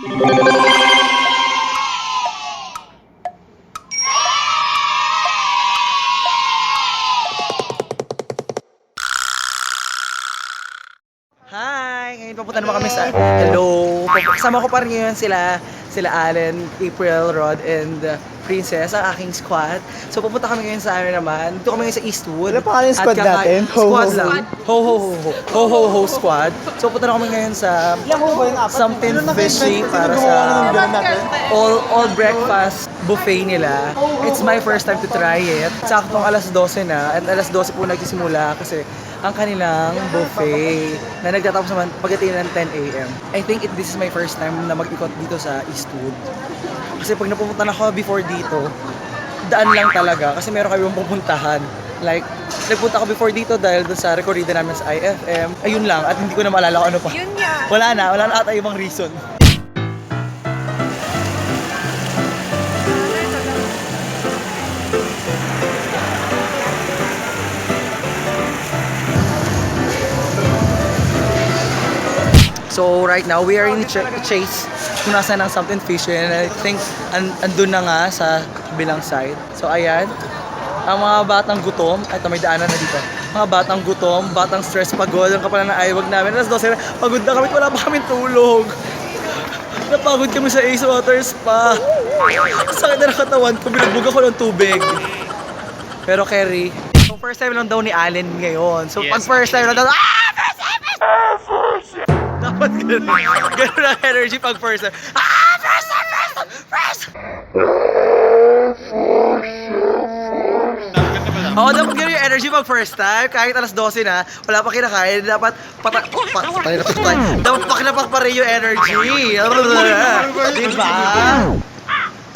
Hi! Ngayon papunta naman kami sa... Hello! Kasama ko pa rin ngayon sila, sila Allen, April, Rod, and uh, Princess, ang aking squad. So pupunta kami ngayon sa amin naman. Dito kami ngayon sa Eastwood. Ano pangalan ng At squad kaka- natin? Ho, Squad ho, ho. lang. Ho, ho, ho, ho. Ho, ho, ho, squad. So pupunta na kami ngayon sa Ilan ko ba yung apat? something Ano na kayo? fishy Sino para gumawa sa ng ganun natin? all all breakfast buffet nila. It's my first time to try it. Saktong alas 12 na at alas 12 po nagsisimula kasi ang kanilang buffet na nagtatapos naman pagdating ng 10 a.m. I think it, this is my first time na mag-ikot dito sa Eastwood. Kasi pag napupunta na ako before dito, daan lang talaga kasi meron kami pupuntahan. Like, nagpunta ako before dito dahil doon sa recorrida namin sa IFM. Ayun lang, at hindi ko na maalala kung ano pa. Yun nga. Wala na, wala na ata ibang reason. So right now, we are in ch- chase kung nasa ng something fishy and I think an andun na nga sa bilang side. So ayan, ang mga batang gutom, eto may daanan na dito. Mga batang gutom, batang stress, pagod, ang kapal na ayawag namin. Alas 12 na, pagod na kami, wala pa kami tulog. Napagod kami sa Ace Water Spa. Sakit na ng katawan ko, binugbog ako ng tubig. Pero Kerry, so first time lang daw ni Allen ngayon. So pag first time lang daw, ah! First Dapat ganun. Ganun ang energy pag first time. Ah! First time! First time! First time! Oo, dapat ganun yung energy pag first time. Kahit alas 12 na, wala pa kinakain. Dapat pata... Pa, patay na patay. Dapat pakinapak pa rin yung energy. Diba?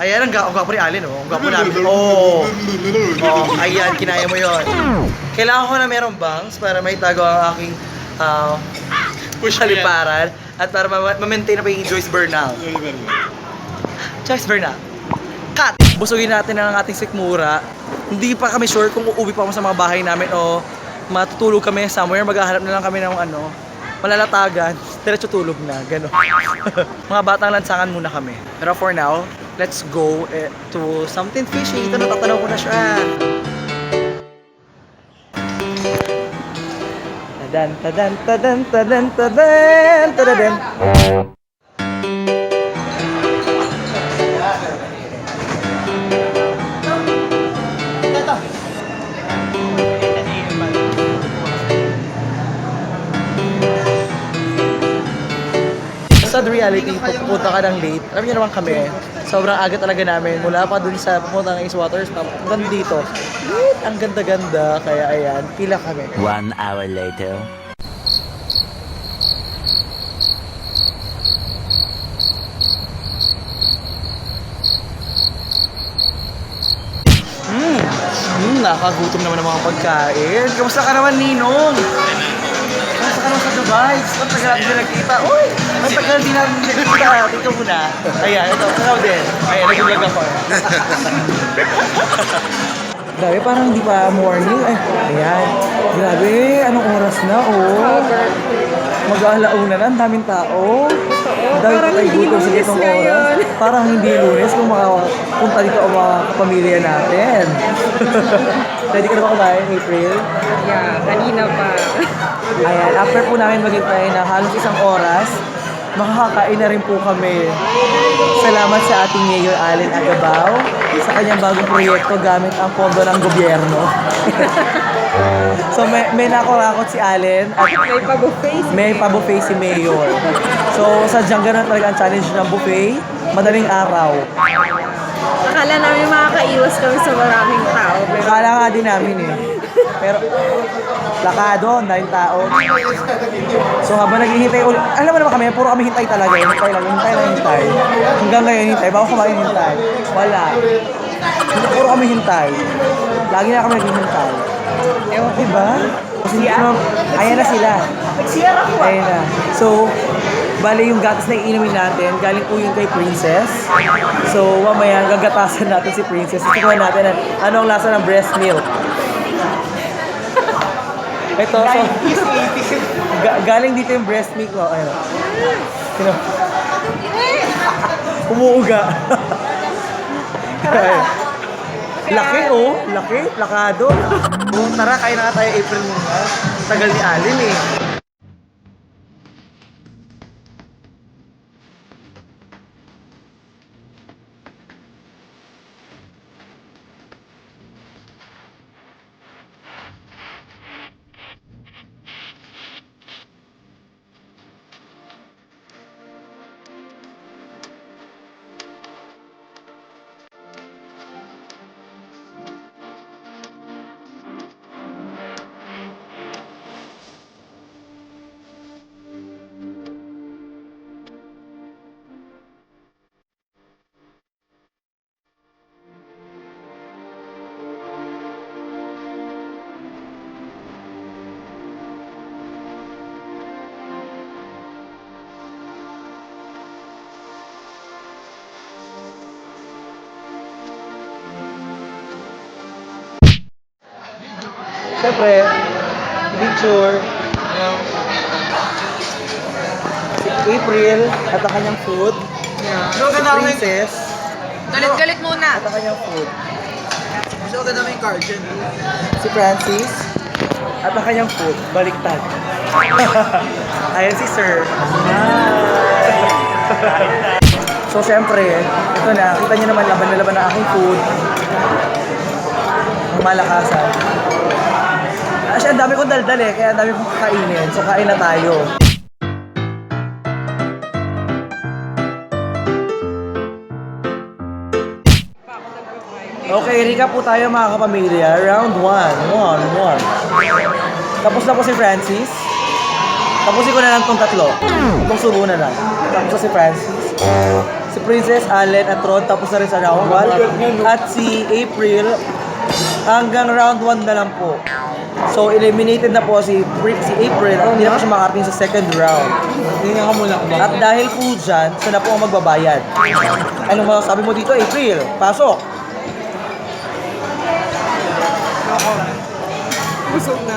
Ayan, ang gwapo ni Allen, oh. Ang gwapo namin. Oh. Oh, ayan, kinaya mo yon. Kailangan ko na merong bangs para may tago ang aking uh, kaliparan at para ma- ma-maintain na pa yung Joyce Bernal. Joyce Bernal. Cut! Busugin natin ang ating sikmura. Hindi pa kami sure kung uuwi pa kami sa mga bahay namin o matutulog kami somewhere. Maghahanap na lang kami ng ano, malalatagan. Diretso tulog na, gano'n. mga batang lansangan muna kami. Pero for now, let's go eh, to something fishy. Ito natatanaw ko na siya. Tadan, tadan, tadan, tadan, tadan, tadan. Sad reality, pupunta ka ng late, alam niyo naman kami, sobrang aga talaga namin. Mula pa dun sa pupunta ng Ace Waters, hanggang dito. Ang ganda-ganda. Kaya ayan, pila kami. One hour later. Hmm, hmm, nakagutom naman ang mga pagkain. Kamusta ka naman, Ninong? Ka sa Dubai? Ang tagal natin na nagkita. Uy, ang tagal din natin nagkita. Dito muna. Ayan, ito, ikaw din. Ayan, nag-vlog ako. Grabe, parang hindi pa morning. Ay, ayan. Grabe, anong oras na, oh. Mag-aalauna na, ang daming tao. Ang dami parang hindi gutom sa lunes itong ngayon. oras. Parang hindi lunes kung makapunta dito ang mga kapamilya natin. Ready ka na ba kumain, April? Yeah, kanina pa. Ayan, after po namin maghintay na halos isang oras, makakakain na rin po kami. Salamat sa ating Mayor Allen Agabao sa kanyang bagong proyekto gamit ang pondo ng gobyerno. so may, may nakurakot si Allen at May pa-buffet. may pa-buffet si Mayor. So sadyang ganun talaga ang challenge ng buffet, madaling araw. Akala namin makakaiwas kami sa maraming tao. Pero Akala nga din namin eh. Pero, lakado, daming tao. So habang naghihintay ulit, alam mo naman kami, puro kami hintay talaga. Hintay lang, hintay lang, hintay. Hanggang ngayon hintay, bago kumain hintay. Wala. Puro kami hintay. Lagi na kami naghihintay. ewan ko. Diba? Kasi hindi naman, ayan na sila. Ayan na. So, bali yung gatas na iinumin natin, galing po yun kay Princess. So, mamaya gagatasan natin si Princess. Tingnan natin ang- ano ang lasa ng breast milk. Ito, so, ga- galing dito yung breast milk. Oh, ayun. Sino? Umuuga. Laki oh, laki, lakado. Oh, tara, kain na nga tayo April muna. Tagal ni Alin eh. Siyempre, picture. Si April at ang kanyang food. Pero Si ganda. Princess Galit-galit muna. at ang kanyang food. Gusto ko ganda mo yung card dyan. Si Francis at ang kanyang food. Baliktad. Ayan si Sir. so, syempre, ito na. Kita niyo naman laban na laban ng aking food. Ang malakasan. Kasi ang dami kong daldal eh, kaya ang dami kong kakainin. So, kain na tayo. Okay, recap po tayo mga kapamilya. Round 1. 1, 1. Tapos na po si Francis. Tapusin ko na lang tong tatlo. Itong subo na lang. Tapos na si Francis. Si Princess, Allen, at Ron. Tapos na rin sa round 1. At si April. Hanggang round 1 na lang po. So, eliminated na po si, si April at hindi na po siya makarating sa second round. Tingnan ka muna ako. At dahil po dyan, siya na po ang magbabayad. Anong masasabi mo dito, April? Pasok! Busog na.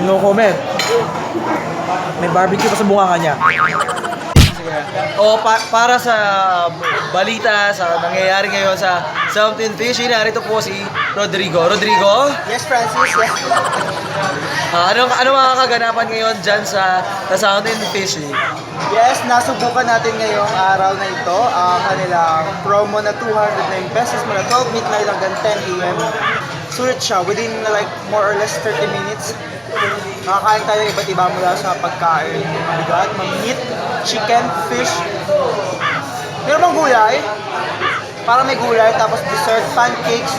No comment. May barbecue pa sa bunga kanya. O pa- para sa balita sa nangyayari ngayon sa Something Fishy, narito po si Rodrigo. Rodrigo, Yes, Francis. Yes. ah, ano ano mga kaganapan ngayon dyan sa, sa Something Fishy? Yes, nasubukan natin ngayong araw na ito ang kanilang promo na 209 pesos mula 12 midnight hanggang 10 a.m. Sulit siya within like more or less 30 minutes. Nakakain tayo ng iba't iba mula sa pagkain. Bigat, meat, chicken, fish. Meron bang gulay? Para may gulay, tapos dessert, pancakes,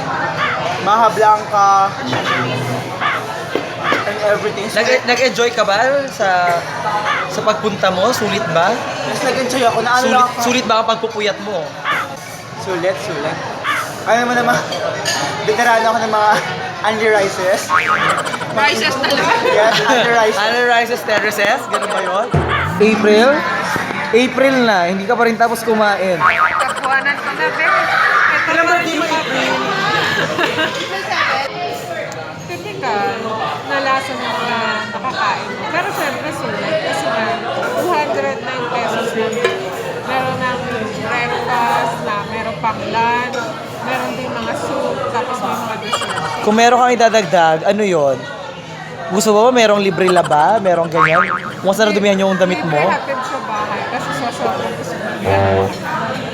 maha blanca, and everything. Nag, nag-enjoy ka ba sa sa pagpunta mo? Sulit ba? Mas nag-enjoy ako na ano Sulit, lang ako. sulit ba ang pagpupuyat mo? Sulit, sulit. Kaya mo naman, veterano ako ng mga Andy Rices. Prices talaga. Yes, Andy Rices. Ano rises, terraces? Ganun ba yun? April? April na, hindi ka pa rin tapos kumain. Kapuanan ko na, be. Ito Ilan birthday mo, April? Typical na lasa ng mga nakakain mo. Pero syempre sulit kasi nga 209 pesos lang. Meron ng breakfast na meron pang lunch, meron din mga soup, tapos may mga dessert. Kung meron kang idadagdag, ano yon? Gusto mo ba merong libre laba? Merong ganyan? Kung saan dumihan yung damit mo? Libre hatid sa bahay kasi sa sobrang gusto mo.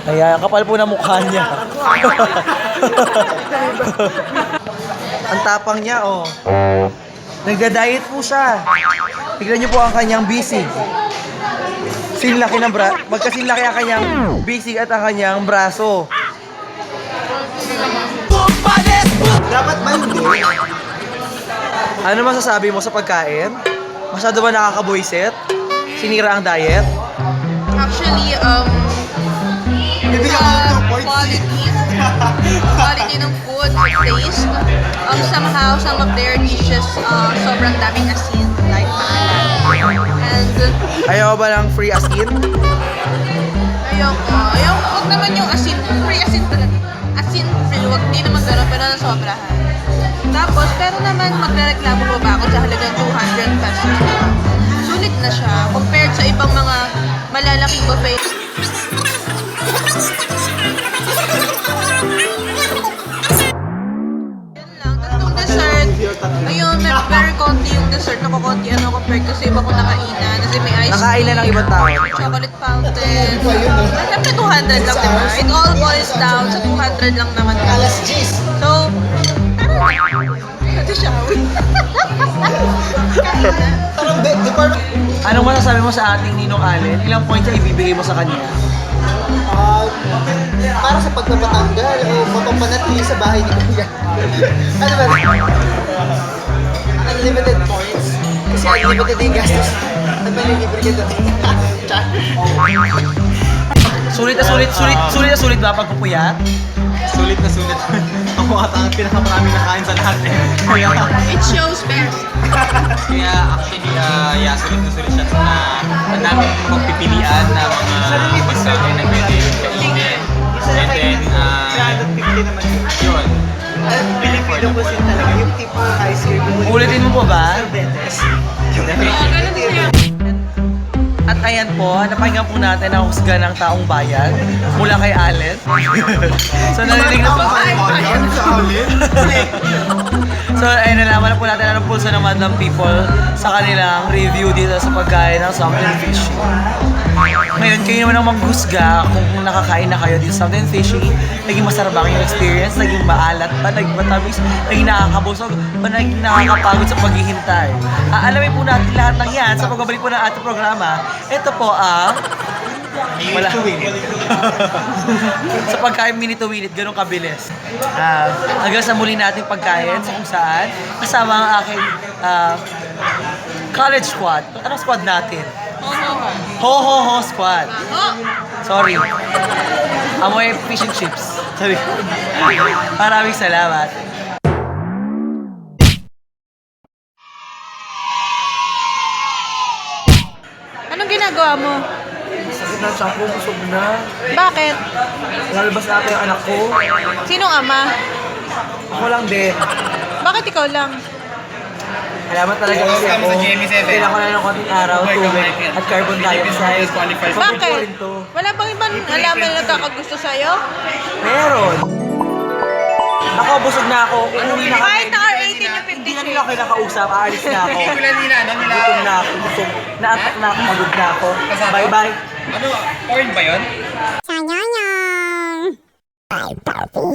Ayan, kapal po na mukha niya. ang tapang niya, oh. Nagda-diet po siya. Tignan niyo po ang kanyang bisig. Sinlaki ng bra... Magkasinlaki ang kanyang bisig at ang kanyang braso. Dapat ba hindi? Ano masasabi mo sa pagkain? Masyado ba nakakabuisit? Sinira ang diet? Actually, um, Bibigyan ko ng 2 points. quality, quality ng food, taste, um, somehow, some of their dishes, uh, sobrang daming asin, like. And, Ayaw ba ng free asin? ayoko, ayoko, huwag naman yung asin, free asin talaga. Asin free, huwag di naman gano'n, pero nasobrahan. Tapos, pero naman, magrereklamo mo ba ako sa halagang 200 pesos? Sulit na siya, compared sa ibang mga malalaking buffet. Ayun, may very konti yung dessert. Nakukonti ano compared ko sa iba ko may ice. Nakain na ng ibang tao. Chocolate fountain. At 200 lang diba? It all boils down sa 200 lang naman. Alas 10. So, tara Ito siya. Anong masasabi mo sa ating Ninong Allen? Ilang points ang ibibigay mo sa kanya? Ah, para sa pagpapatanggal o mapapanatili sa bahay ni Kuya. ano ba? Unlimited points. Kasi unlimited yung gastos. At malilibre ka doon. Char. Sulit na sulit, sulit, sulit na sulit ba pagpupuyat? Sulit na sulit. Ako ata ang pinakamarami nakain sa lahat eh. It shows best. Kaya actually, uh, yeah, sulit na sulit siya na ang daming pagpipilian na mga pagkain na pwede kainin. And then, uh, yun. Pilipino po sin talaga. Yung tipo ng ice cream. Ulitin mo po ba? Betes. At ayan po, napakinggan po natin ang husga ng taong bayan mula kay Allen. so narinig na po. so ayun, nalaman na po natin anong pulso ng Madlang People sa kanilang review dito sa pagkain ng something fishy. Ngayon, kayo naman ang maghusga kung nakakain na kayo dito sa something fishy. Naging masarap ba inyong experience? Naging maalat ba? Naging matamis? Naging nakakabusog? O naging nakakapagod sa paghihintay? Aalamin po natin lahat ng yan sa pagbabalik po ng ating programa. Ito po ang... Wala. sa pagkain minute to minute, ganun kabilis. Ah, hanggang sa muli nating pagkain sa kung saan kasama ang aking ah, college squad. Anong squad natin? Ho ho ho squad. Sorry. Amoy fish and chips. Sorry. Maraming salamat. Anong ginagawa mo? Sakit na siya ko, busog na. Bakit? Lalabas na ako yung anak ko. Sinong ama? Ako lang din. Bakit ikaw lang? Alamat talaga kasi ako. Kailangan ko na ng konting araw, tubig, at carbon dioxide. Ko Bakit? Wala bang ibang alaman na nagkakagusto sa'yo? Meron. Ako, busog na ako. Uuwi na kami. Kahit naka-18 yung 50 Hindi na nila ako kinakausap. Aalis na ako. Gutom na ako. Busog. Na ako. Pagod na ako. Bye-bye. Ano, porn ba yun? Sanyanyan! Ay, papi.